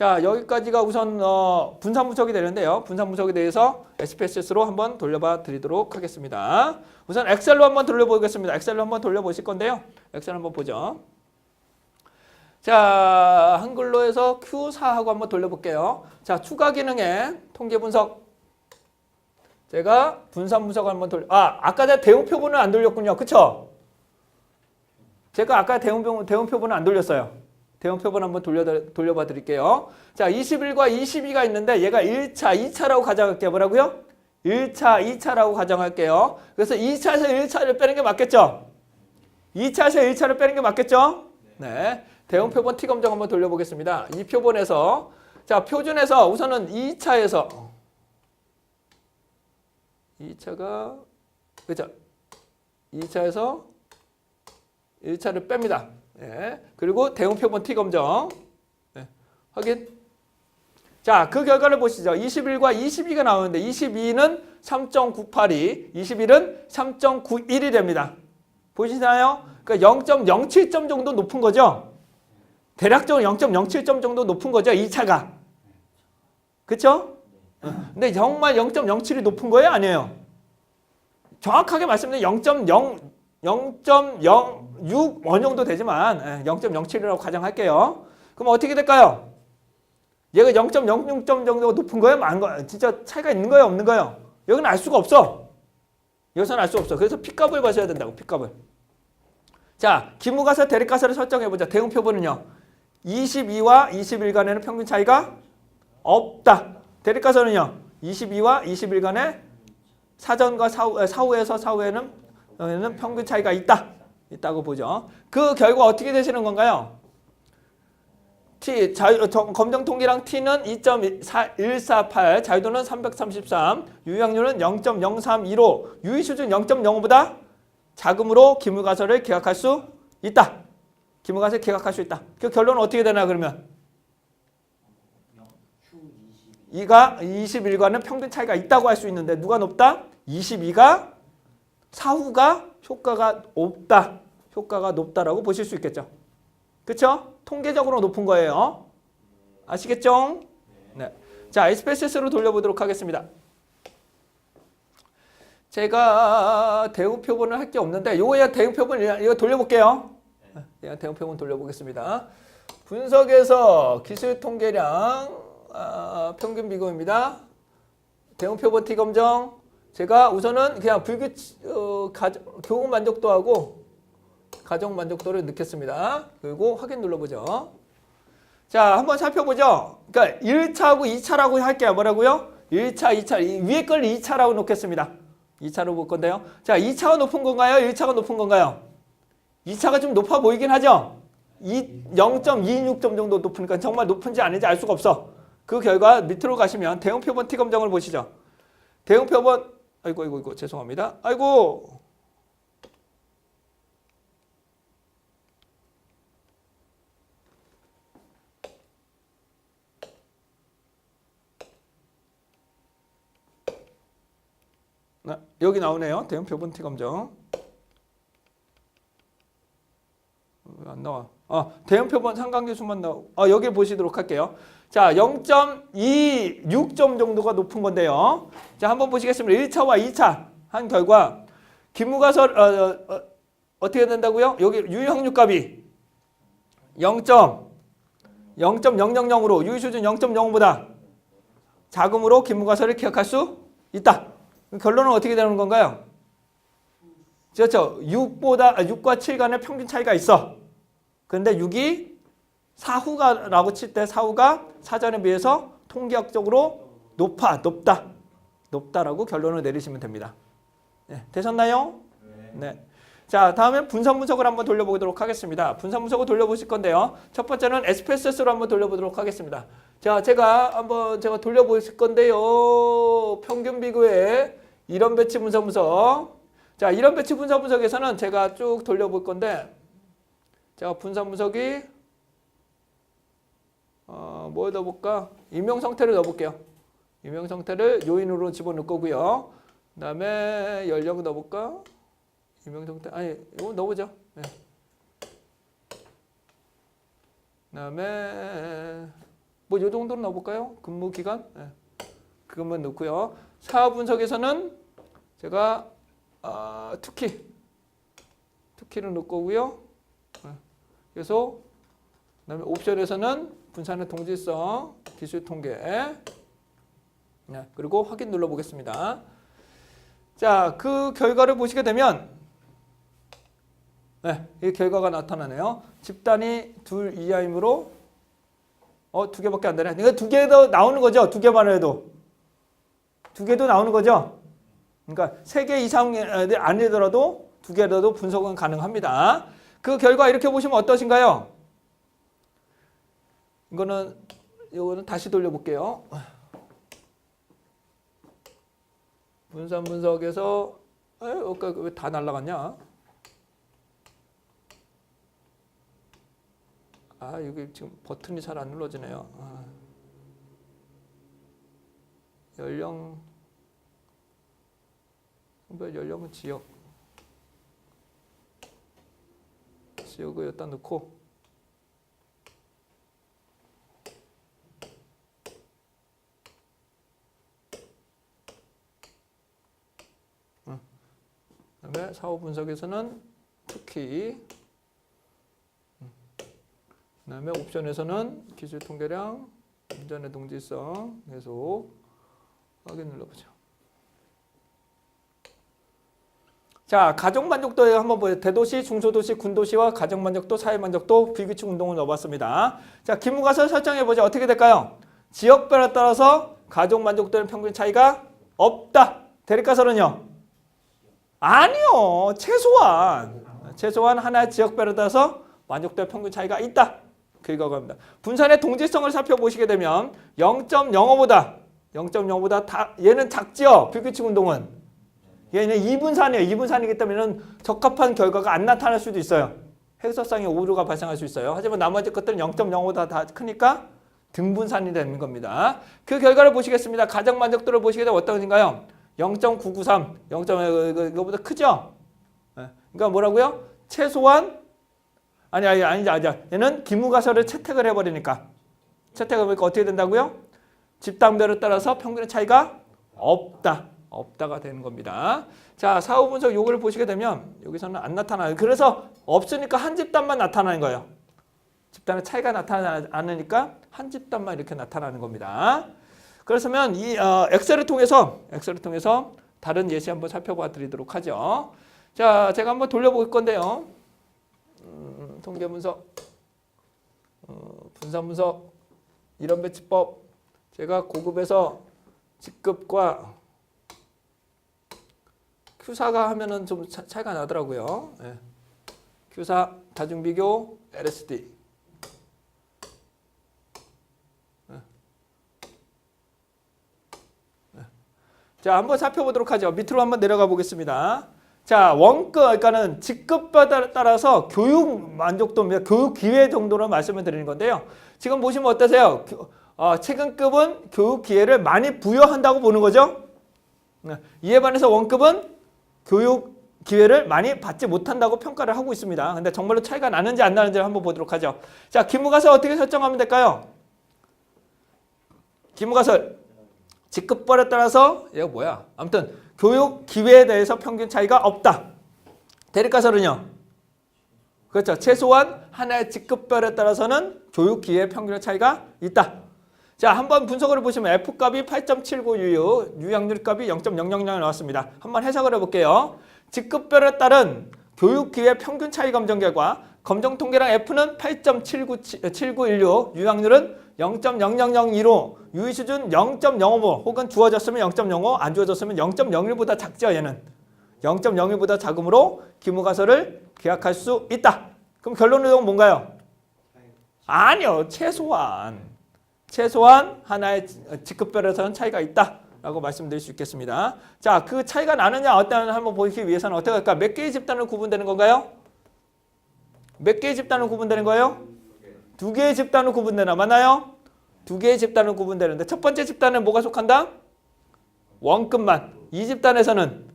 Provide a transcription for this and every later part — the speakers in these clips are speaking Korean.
자, 여기까지가 우선 어, 분산 분석이 되는데요. 분산 분석에 대해서 SPSS로 한번 돌려봐 드리도록 하겠습니다. 우선 엑셀로 한번 돌려보겠습니다. 엑셀로 한번 돌려보실 건데요. 엑셀 한번 보죠. 자, 한글로 해서 Q4하고 한번 돌려볼게요. 자, 추가 기능에 통계 분석. 제가 분산 분석을 한번 돌려, 아, 아까 제가 대응 표본을 안 돌렸군요. 그쵸? 제가 아까 대응, 표- 대응 표본을 안 돌렸어요. 대응 표본 한번 돌려, 돌려봐 드릴게요. 자, 21과 22가 있는데 얘가 1차, 2차라고 가정할게요. 뭐라고요? 1차, 2차라고 가정할게요. 그래서 2차에서 1차를 빼는 게 맞겠죠? 2차에서 1차를 빼는 게 맞겠죠? 네. 대응 표본 T 검정 한번 돌려보겠습니다. 이 표본에서 자, 표준에서 우선은 2차에서 2차가 그죠? 2차에서 1차를 뺍니다. 예. 그리고 대응 표본 T 검정. 네. 확인. 자, 그 결과를 보시죠. 21과 22가 나오는데 22는 3.982, 21은 3.91이 됩니다. 보시나요? 그러니까 0.07점 정도 높은 거죠. 대략적으로 0.07점 정도 높은 거죠. 2차가. 그렇죠? 근데 정말 0.07이 높은 거예요, 아니에요? 정확하게 말씀드리면 0.0 0.06 어느 정도 되지만 예, 0.07이라고 가정할게요. 그럼 어떻게 될까요? 얘가 0.06점 정도 높은 거예요? 안 거, 진짜 차이가 있는 거예요? 없는 거예요? 여기는 알 수가 없어. 여기서는 알 수 없어. 그래서 P값을 봐셔야 된다고, P값을. 자, 기무가사, 대립가사를 설정해보자. 대응 표본은요. 22와 21 간에는 평균 차이가 없다. 대립가사는요. 22와 21 간에 사전과 사후, 사후에서 사후에는 는 평균 차이가 있다. 있다고 보죠. 그 결과 어떻게 되시는 건가요? T 자유, 정- 검정 통계랑 T는 2.148, 자유도는 333, 유효확률은 0.0325, 유의 수준 0.05보다 작음으로 기물가설을 기각할 수 있다. 기물가설을 기각할 수 있다. 그 결론은 어떻게 되나 그러면? 이가 21과는 평균 차이가 있다고 할 수 있는데 누가 높다? 22가 사후가 효과가 없다. 효과가 높다라고 보실 수 있겠죠. 그렇죠? 통계적으로 높은 거예요. 아시겠죠? 네. 자, SPSS로 돌려보도록 하겠습니다. 제가 대응 표본을 할 게 없는데 요거야 대응 표본 이거 돌려볼게요. 네, 대응 표본 돌려보겠습니다. 분석에서 기술 통계량 아, 평균 비교입니다. 대응 표본 T 검정 제가 우선은 그냥 불규 어, 가정, 교훈 만족도하고 가정 만족도를 넣겠습니다. 그리고 확인 눌러보죠. 자, 한번 살펴보죠. 그러니까 1차하고 2차라고 할게요. 뭐라고요? 1차, 2차. 이 위에 걸 2차라고 놓겠습니다. 2차로 볼 건데요. 자, 2차가 높은 건가요? 1차가 높은 건가요? 2차가 좀 높아 보이긴 하죠. 0.26점 정도 높으니까 정말 높은지 아닌지 알 수가 없어. 그 결과 밑으로 가시면 대응 표본 T 검정을 보시죠. 대응 표본 아이고 아이고 아이고 죄송합니다. 아이고 네, 여기 나오네요. 대응 표본 T 검정. 왜 안 나와? 아, 대응 표본 상관계수만 나오. 아, 여기 보시도록 할게요. 자, 0.26점 정도가 높은 건데요. 자, 한번 보시겠습니다. 1차와 2차 한 결과 기무가설 어, 어, 어, 떻게 된다고요? 여기 유효확률 값이 0. 0.000으로 유효수준 0.05보다 작음으로 기무가설을 기억할 수 있다. 결론은 어떻게 되는 건가요? 그렇죠. 6보다 6과 7 간의 평균 차이가 있어. 근데 6이 사후가라고 칠 때 사후가 사전에 비해서 통계학적으로 높아, 높다, 높다라고 결론을 내리시면 됩니다. 네, 되셨나요? 네. 자, 다음에 분산 분석을 한번 돌려보도록 하겠습니다. 분산 분석을 돌려보실 건데요. 첫 번째는 SPSS로 한번 돌려보도록 하겠습니다. 자, 제가 한번 제가 돌려보실 건데요. 평균 비교의 이런 배치 분산 분석. 자, 이런 배치 분산 분석에서는 제가 쭉 돌려볼 건데, 제가 분산 분석이 어, 뭘 넣어볼까? 임용 상태를 넣어볼게요. 임용 상태를 요인으로 집어넣을 거고요. 그 다음에 연령 넣어볼까? 임용 상태 아니 이거 넣어보죠. 네. 그 다음에 뭐이 정도로 넣어볼까요? 근무 기간? 네. 그것만 넣고요. 사업 분석에서는 제가 아, 투키 투키를 넣을 거고요. 네. 그래서 그다음에 옵션에서는 분산의 동질성, 기술 통계. 네. 그리고 확인 눌러 보겠습니다. 자, 그 결과를 보시게 되면 네, 이 결과가 나타나네요. 집단이 둘 이하이므로 어, 두 개밖에 안 되네. 그러니까 두 개도 나오는 거죠. 두 개만 해도. 두 개도 나오는 거죠. 그러니까 세 개 이상 아니더라도 두 개라도 분석은 가능합니다. 그 결과 이렇게 보시면 어떠신가요? 이거는 이거는 다시 돌려볼게요. 분산 분석에서 에, 아까 왜다 날라갔냐? 아 여기 지금 버튼이 잘 안 눌러지네요. 아. 연령 성별 연령은 지역 지역을 여기다 넣고 어. 그다음에 사후 분석에서는 특히 그다음에 옵션에서는 기술 통계량, 운전의 동질성 계속 확인 눌러보죠. 자, 가족 만족도에 한번 보요 대도시, 중소도시, 군도시와 가족 만족도, 사회 만족도, 비규칙 운동을 넣어봤습니다. 자, 기무가서 설정해 보죠. 어떻게 될까요? 지역별에 따라서 가족 만족도는 평균 차이가 없다. 대립가설은요? 아니요. 최소한 최소한 하나의 지역별에 따라서 만족도의 평균 차이가 있다. 결과입니다. 분산의 동질성을 살펴보시게 되면 0.05보다 0.05보다 다 얘는 작지요. 비규칙 운동은 얘는 2분산이에요. 2분산이기 때문에 적합한 결과가 안 나타날 수도 있어요. 해석상의 오류가 발생할 수 있어요. 하지만 나머지 것들은 0.05보다 다 크니까 등분산이 되는 겁니다. 그 결과를 보시겠습니다. 가정 만족도를 보시게 되면 어떤가요? 0.993, 0. 이거보다 크죠? 예. 그러니까 뭐라고요? 최소한 아니 아니 아니지 아니지. 얘는 기무가설을 채택을 해버리니까 채택을 해보니까 어떻게 된다고요? 집단별에 따라서 평균의 차이가 없다. 없다가 되는 겁니다. 자, 사후 분석 요거를 보시게 되면 여기서는 안 나타나요. 그래서 없으니까 한 집단만 나타나는 거예요. 집단의 차이가 나타나지 않으니까 한 집단만 이렇게 나타나는 겁니다. 그렇다면 이 어, 엑셀을 통해서 엑셀을 통해서 다른 예시 한번 살펴봐 드리도록 하죠. 자, 제가 한번 돌려볼 건데요. 음, 통계 분석, 어, 분산 분석, 이런 배치법. 제가 고급에서 직급과 큐사가 하면은 좀 차, 차이가 나더라고요. 예. 큐사, 다중비교, LSD. 예. 예. 자, 한번 살펴보도록 하죠. 밑으로 한번 내려가 보겠습니다. 자, 원급, 그러니까는 직급에 따라서 교육 만족도입니다. 교육 기회 정도로 말씀을 드리는 건데요. 지금 보시면 어떠세요? 어, 최근급은 교육 기회를 많이 부여한다고 보는 거죠. 네. 이에 반해서 원급은 교육 기회를 많이 받지 못한다고 평가를 하고 있습니다. 근데 정말로 차이가 나는지 안 나는지를 한번 보도록 하죠. 자, 기무가설 어떻게 설정하면 될까요? 기무가설 직급별에 따라서 얘가 뭐야? 아무튼 교육 기회에 대해서 평균 차이가 없다. 대립가설은요? 그렇죠. 최소한 하나의 직급별에 따라서는 교육 기회 평균의 차이가 있다. 자, 한번 분석을 보시면 F값이 8.79 유유, 유약률 값이 0.000 나왔습니다. 한번 해석을 해볼게요. 직급별에 따른 교육 기회 평균 차이 검정 결과 검정 통계랑 F는 8.7916, 유약률은 0.0002로 유의 수준 0.05 혹은 주어졌으면 0.05, 안 주어졌으면 0.01보다 작죠, 얘는. 0.01보다 작음으로 기무가설을 기약할 수 있다. 그럼 결론은 뭔가요? 아니요, 최소한. 최소한 하나의 직급별에서는 차이가 있다 라고 말씀드릴 수 있겠습니다. 자, 그 차이가 나느냐 어떠냐 한번 보기 위해서는 어떻게 할까? 몇 개의 집단으로 구분되는 건가요? 몇 개의 집단으로 구분되는 거예요? 두 개의 집단으로 구분되나 맞나요? 두 개의 집단으로 구분되는데 첫 번째 집단은 뭐가 속한다? 원급만. 이 집단에서는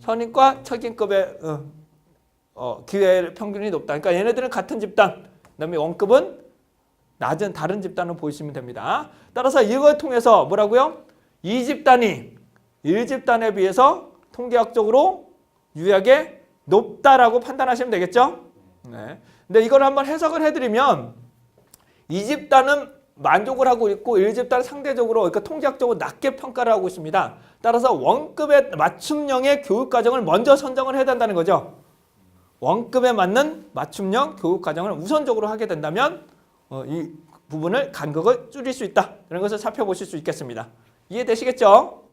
선임과 척임급의 어, 어, 기회 평균이 높다. 그러니까 얘네들은 같은 집단. 그다음에 원급은 낮은 다른 집단을 보시면 됩니다. 따라서 이걸 통해서 뭐라고요? 이 집단이 1집단에 비해서 통계학적으로 유의하게 높다라고 판단하시면 되겠죠? 네. 근데 이걸 한번 해석을 해드리면 이 집단은 만족을 하고 있고 1집단은 상대적으로 그러니까 통계학적으로 낮게 평가를 하고 있습니다. 따라서 원급의 맞춤형의 교육과정을 먼저 선정을 해야 된다는 거죠. 원급에 맞는 맞춤형 교육과정을 우선적으로 하게 된다면 어, 이 부분을 간극을 줄일 수 있다. 이런 것을 살펴보실 수 있겠습니다. 이해되시겠죠?